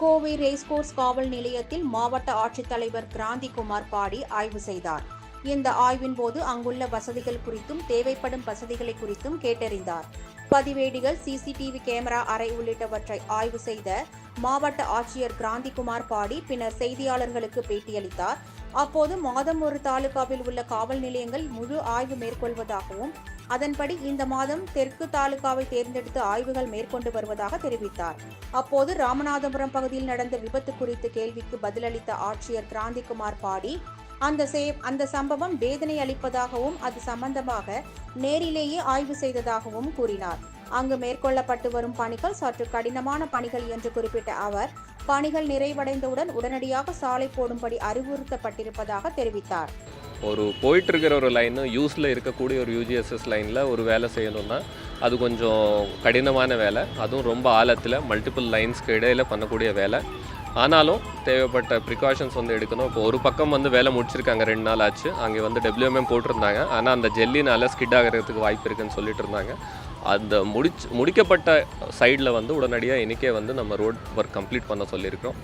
Kovai racecourse காவல் நிலையத்தில் மாவட்ட ஆட்சித்தலைவர் கிராந்திகுமார் பாடி ஆய்வு செய்தார். இந்த ஆய்வின் போது அங்குள்ள வசதிகள் குறித்தும் தேவைப்படும் வசதிகளை குறித்தும் கேட்டறிந்தார். பதிவேடிகள் சிசிடிவி கேமரா அறை உள்ளிட்டவற்றை ஆய்வு செய்த மாவட்ட ஆட்சியர் கிராந்திகுமார் பாடி பின்னர் செய்தியாளர்களுக்கு பேட்டியளித்தார். அப்போது மாதம் ஒரு தாலுகாவில் உள்ள காவல் நிலையங்கள் முழு ஆய்வு மேற்கொள்வதாகவும் அதன்படி இந்த மாதம் தெற்கு தாலுகாவை தேர்ந்தெடுத்து ஆய்வுகள் மேற்கொண்டு வருவதாக தெரிவித்தார். அப்போது ராமநாதபுரம் பகுதியில் நடந்த விபத்து குறித்து கேள்விக்கு பதிலளித்த ஆட்சியர் கிராந்திகுமார் பாடி அந்த சே அந்த சம்பவம் வேதனை அளிப்பதாகவும் அது சம்பந்தமாக நேரிலேயே ஆய்வு செய்ததாகவும் கூறினார். அங்கு மேற்கொள்ளப்பட்டு வரும் பணிகள் சற்று கடினமான பணிகள் என்று குறிப்பிட்ட அவர் பணிகள் நிறைவடைந்தவுடன் உடனடியாக சாலை போடும்படி அறிவுறுத்தப்பட்டிருப்பதாக தெரிவித்தார். ஒரு போயிட்டுருக்கிற ஒரு லைனு யூஸில் இருக்கக்கூடிய ஒரு யூஜிஎஸ்எஸ் லைனில் ஒரு வேலை செய்யணும்னா அது கொஞ்சம் கடினமான வேலை. அதுவும் ரொம்ப ஆழத்தில் மல்டிபிள் லைன்ஸ்க்கு இடையில் பண்ணக்கூடிய வேலை. ஆனாலும் தேவைப்பட்ட ப்ரிகாஷன்ஸ் வந்து எடுக்கணும். இப்போ ஒரு பக்கம் வந்து வேலை முடிச்சிருக்காங்க ரெண்டு நாள் ஆச்சு. அங்கே வந்து டபிள்யூஎம்எம் போட்டிருந்தாங்க. ஆனால் அந்த ஜெல்லினால் ஸ்கிட் ஆகிறதுக்கு வாய்ப்பு இருக்குன்னு சொல்லிட்டு இருந்தாங்க. அந்த முடிச்சு முடிக்கப்பட்ட சைடில் வந்து உடனடியாக இன்றைக்கே வந்து நம்ம ரோட் ஒர்க் கம்ப்ளீட் பண்ண சொல்லியிருக்கிறோம்.